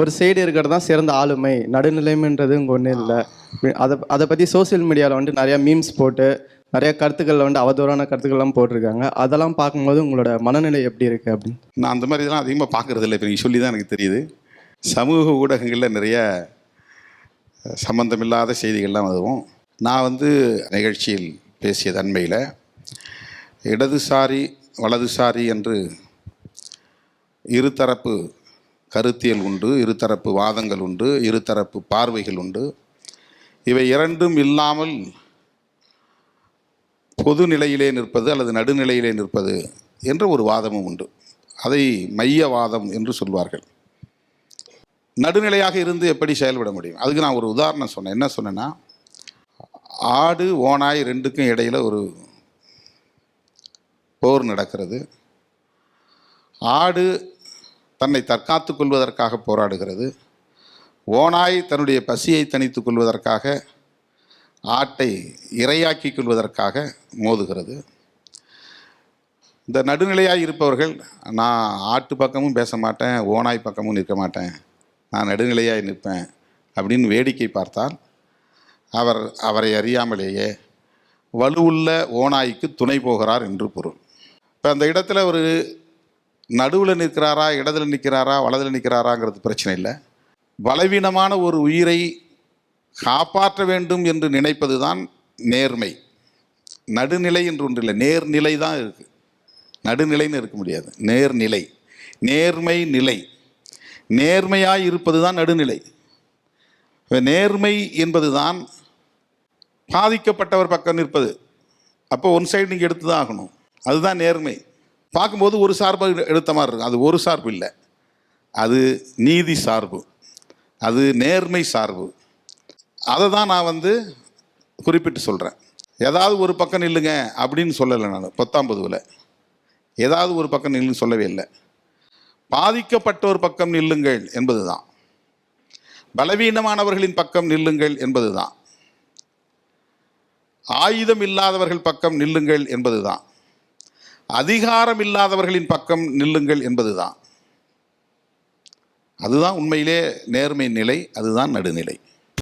ஒரு சைடு இருக்கிறது தான் சிறந்த ஆளுமை. நடுநிலைமைன்றது இங்கே ஒன்றும் இல்லை. அதை அதை பற்றி சோஷியல் மீடியாவில் வந்துட்டு நிறையா மீம்ஸ் போட்டு நிறைய கருத்துக்களில் வந்து அவதூறான கருத்துக்கள்லாம் போட்டிருக்காங்க. அதெல்லாம் பார்க்கும்போது உங்களோட மனநிலை எப்படி இருக்குது அப்படின்னு? நான் அந்த மாதிரி இதெல்லாம் அதிகமாக பார்க்குறது இல்லை. இப்போ நீங்கள் சொல்லி தான் எனக்கு தெரியுது. சமூக ஊடகங்களில் நிறைய சம்பந்தமில்லாத செய்திகள்லாம் அதுவும் நான் வந்து நிகழ்ச்சியில் பேசிய தன்மையில் இடதுசாரி வலதுசாரி என்று இருதரப்பு கருத்தியல் உண்டு இருதரப்பு வாதங்கள் உண்டு இருதரப்பு பார்வைகள் உண்டு. இவை இரண்டும் இல்லாமல் பொது நிலையிலே நிற்பது அல்லது நடுநிலையிலே நிற்பது என்ற ஒரு வாதமும் உண்டு. அதை மையவாதம் என்று சொல்வார்கள். நடுநிலையாக இருந்து எப்படி செயல்பட முடியும்? அதுக்கு நான் ஒரு உதாரணம் சொன்னேன். என்ன சொன்னேன்னா ஆடு ஓனாய் ரெண்டுக்கும் இடையில் ஒரு போர் நடக்கிறது. ஆடு தன்னை தற்காத்து கொள்வதற்காக போராடுகிறது. ஓனாய் தன்னுடைய பசியை தணித்துக் கொள்வதற்காக ஆட்டை இரையாக்கிக் கொள்வதற்காக மோதுகிறது. இந்த நடுநிலையாக இருப்பவர்கள் நான் ஆட்டு பக்கமும் பேச மாட்டேன் ஓனாய் பக்கமும் நிற்க மாட்டேன். நான் நடுநிலையாக நிற்பேன் அப்படின்னு வேடிக்கை பார்த்தால் அவர் அவரை அறியாமலேயே வலுவுள்ள ஓனாய்க்கு துணை போகிறார் என்று பொருள். இப்போ அந்த இடத்துல ஒரு நடுவில் நிற்கிறாரா இடத்துல நிற்கிறாரா வலதில் நிற்கிறாராங்கிறது பிரச்சனை இல்லை. பலவீனமான ஒரு உயிரை காப்பாற்ற வேண்டும் என்று நினைப்பது தான் நேர்மை. நடுநிலை என்று ஒன்று இல்லை நேர்நிலை தான் இருக்குது நடுநிலைன்னு இருக்க முடியாது நேர்நிலை. நேர்மை நிலை. நேர்மையாக இருப்பது தான் நடுநிலை நேர்மை என்பது தான் பாதிக்கப்பட்டவர் பக்கம் நிற்பது. அப்போ ஒன் சைடு நீங்கள் எடுத்து தான் ஆகணும். அதுதான் நேர்மை. பார்க்கும்போது ஒரு சார்பு எடுத்த மாதிரி இருக்கும். அது ஒரு சார்பு இல்லை. அது நீதி சார்பு. அது நேர்மை சார்பு. அதை தான் நான் வந்து குறிப்பிட்டு சொல்கிறேன் ஏதாவது ஒரு பக்கம் நில்லுங்க அப்படின்னு சொல்லலை நான். பத்தாம் பொதுவில். ஏதாவது ஒரு பக்கம் நில்லுன்னு சொல்லவே இல்லை. பாதிக்கப்பட்ட ஒரு பக்கம் நில்லுங்கள் என்பது தான் பலவீனமானவர்களின் பக்கம் நில்லுங்கள் என்பது தான் ஆயுதம் இல்லாதவர்கள் பக்கம் நில்லுங்கள் என்பது தான் அதிகாரம் இல்லாதவர்களின் பக்கம் நில்லுங்கள் என்பது தான் அதுதான் உண்மையிலே நேர்மை நிலை அதுதான் நடுநிலை.